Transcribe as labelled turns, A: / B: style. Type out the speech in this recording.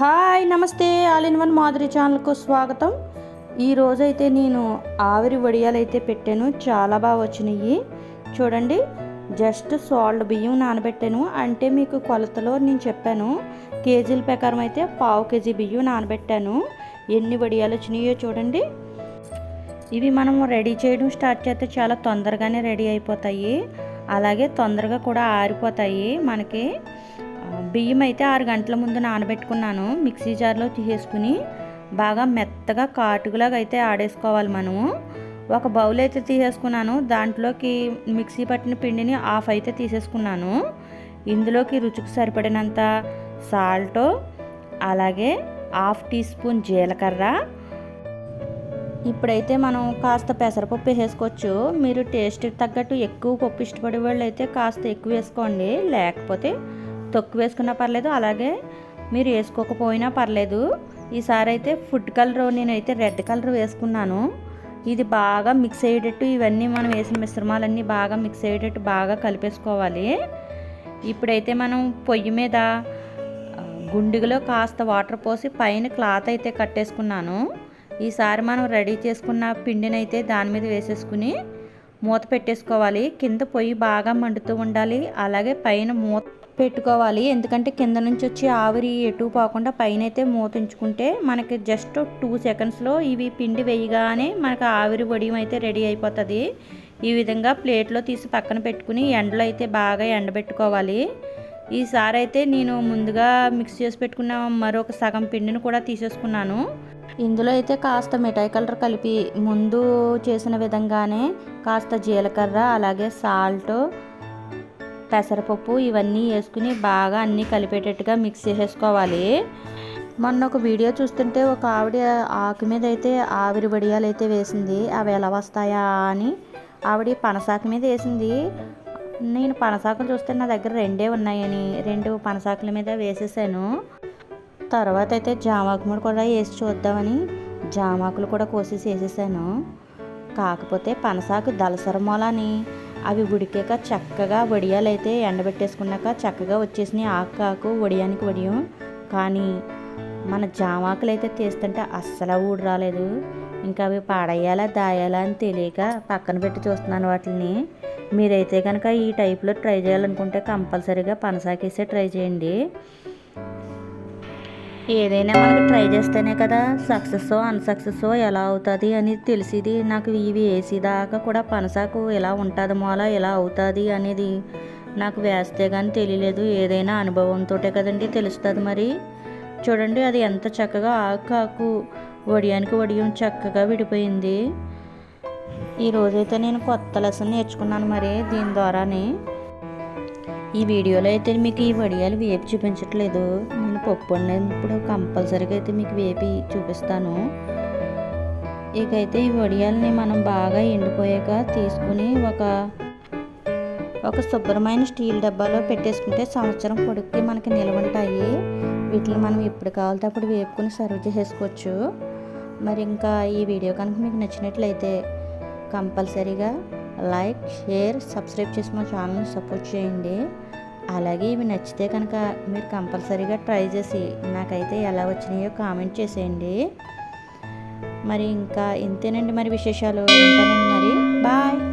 A: Hi నమస్తే. All in one Madhuri ఛానల్కు స్వాగతం. ఈరోజు అయితే నేను ఆవిరి వడియాలు అయితే పెట్టాను. చాలా బాగా వచ్చినాయి చూడండి జస్ట్ సాల్ట్ బియ్యం నానబెట్టాను. అంటే మీకు కొలతలో నేను చెప్పాను కేజీల ప్రకారం అయితే పావు కేజీ బియ్యం నానబెట్టాను. ఎన్ని వడియాలు వచ్చినాయో చూడండి. ఇవి మనం రెడీ చేయడం స్టార్ట్ చేస్తే చాలా తొందరగానే రెడీ అయిపోతాయి. అలాగే తొందరగా కూడా ఆరిపోతాయి మనకి. బియ్యం అయితే ఆరు గంటల ముందు నానబెట్టుకున్నాను. మిక్సీ జార్లో తీసేసుకుని బాగా మెత్తగా కాటుకులాగా అయితే ఆడేసుకోవాలి మనము. ఒక బౌల్ అయితే తీసేసుకున్నాను. దాంట్లోకి మిక్సీ పట్టిన పిండిని హాఫ్ అయితే తీసేసుకున్నాను. ఇందులోకి రుచికి సరిపడినంత సాల్ట్ అలాగే హాఫ్ టీ స్పూన్ జీలకర్ర. ఇప్పుడైతే మనం కాస్త పెసరపప్పు వేసుకోవచ్చు మీరు టేస్ట్కి తగ్గట్టు ఎక్కువ పప్పు ఇష్టపడే వాళ్ళు అయితే కాస్త ఎక్కువ వేసుకోండి. లేకపోతే తొక్కు వేసుకున్నా పర్లేదు అలాగే మీరు వేసుకోకపోయినా పర్లేదు. ఈసారి అయితే ఫుడ్ కలర్ నేనైతే రెడ్ కలర్ వేసుకున్నాను. ఇది బాగా మిక్స్ అయ్యేటట్టు ఇవన్నీ మనం వేసిన మిశ్రమాలన్నీ బాగా మిక్స్ అయ్యేటట్టు బాగా కలిపేసుకోవాలి. ఇప్పుడైతే మనం పొయ్యి మీద గుండిగలో కాస్త వాటర్ పోసి పైన క్లాత్ అయితే కట్టేసుకున్నాను. ఈసారి మనం రెడీ చేసుకున్న పిండిని అయితే దాని మీద వేసేసుకుని మూత పెట్టేసుకోవాలి. కింద పొయ్యి బాగా మండుతూ ఉండాలి. అలాగే పైన మూత పెట్టుకోవాలి. ఎందుకంటే కింద నుంచి వచ్చి ఆవిరి ఎటు పోకుండా పైన అయితే మూత ఉంచుకుంటే మనకి జస్ట్ టూ సెకండ్స్లో ఇవి పిండి వేయగానే మనకు ఆవిరి వడియం అయితే రెడీ అయిపోతుంది. ఈ విధంగా ప్లేట్లో తీసి పక్కన పెట్టుకుని ఎండలో అయితే బాగా ఎండబెట్టుకోవాలి. ఈసారి అయితే నేను ముందుగా మిక్స్ చేసి పెట్టుకున్న మరొక సగం పిండిని కూడా తీసేసుకున్నాను. ఇందులో అయితే కాస్త మిఠాయి కలర్ కలిపి ముందు చేసిన విధంగానే కాస్త జీలకర్ర అలాగే సాల్ట్ పెసరపప్పు ఇవన్నీ వేసుకుని బాగా అన్నీ కలిపేటట్టుగా మిక్స్ చేసేసుకోవాలి. మొన్న ఒక వీడియో చూస్తుంటే ఒక ఆవిడ ఆకు మీద అయితే ఆవిరి వడియాలు అయితే వేసింది. అవి ఎలా వస్తాయా అని ఆవిడ పనసాకు మీద వేసింది. నేను పనసాకులు చూస్తే నా దగ్గర రెండే ఉన్నాయని రెండు పనసాకుల మీద వేసేసాను. తర్వాత అయితే జామాకుముడు కూడా వేసి చూద్దామని జామాకులు కూడా కోసేసి వేసేసాను. కాకపోతే పనసాకు దలసర మూలని అవి ఉడికాక చక్కగా వడియాలు అయితే ఎండబెట్టేసుకున్నాక చక్కగా వచ్చేసినాయి. ఆకు ఆకు వడియానికి వడియం. కానీ మన జామాకులు అయితే తీస్తుంటే అస్సలు ఊడి రాలేదు. ఇంకా అవి పాడేయాలా దాయాలా అని తెలియక పక్కన పెట్టి చూస్తున్నాను వాటిని మీరైతే కనుక ఈ టైప్లో ట్రై చేయాలనుకుంటే కంపల్సరీగా పనసాకేసే ట్రై చేయండి. ఏదైనా మనకి ట్రై చేస్తేనే కదా సక్సెస్ అన్సక్సెస్ ఎలా అవుతుంది అని తెలిసింది. నాకు ఇవి వేసేదాకా కూడా పనసాకు ఎలా ఉంటుంది మూల ఎలా అవుతుంది అనేది నాకు వేస్తే కానీ తెలియలేదు. ఏదైనా అనుభవంతో కదండి తెలుస్తుంది మరి. చూడండి అది ఎంత చక్కగా ఆకు ఆకు వడియానికి వడియం చక్కగా విడిపోయింది. ఈరోజైతే నేను కొత్త లెసన్ నేర్చుకున్నాను మరి దీని ద్వారానే. ఈ వీడియోలో అయితే మీకు ఈ వడియాలు వేపు చూపించట్లేదు. పప్పు వండినప్పుడు కంపల్సరీగా అయితే మీకు వేపి చూపిస్తాను. ఇకైతే ఈ వడియాలని మనం బాగా ఎండిపోయాక తీసుకుని ఒక ఒక శుభ్రమైన స్టీల్ డబ్బాలో పెట్టేసుకుంటే సంవత్సరం పొడుక్కి మనకి నిల్వ ఉంటాయి. వీటిని మనం ఎప్పుడు కావాలితే అప్పుడు వేపుకొని సర్వ్ చేసేసుకోవచ్చు. మరి ఇంకా ఈ వీడియో కనుక మీకు నచ్చినట్లయితే కంపల్సరీగా లైక్ షేర్ సబ్స్క్రైబ్ చేసి మా ఛానల్ని సపోర్ట్ చేయండి. అలాగే ఇవి నచ్చితే కనుక మీరు కంపల్సరీగా ట్రై చేసి నాకైతే ఎలా వచ్చినాయో కామెంట్ చేసేయండి. మరి ఇంకా ఇంతేనండి మరి విశేషాలు. ఉంటానండి మరి. బాయ్.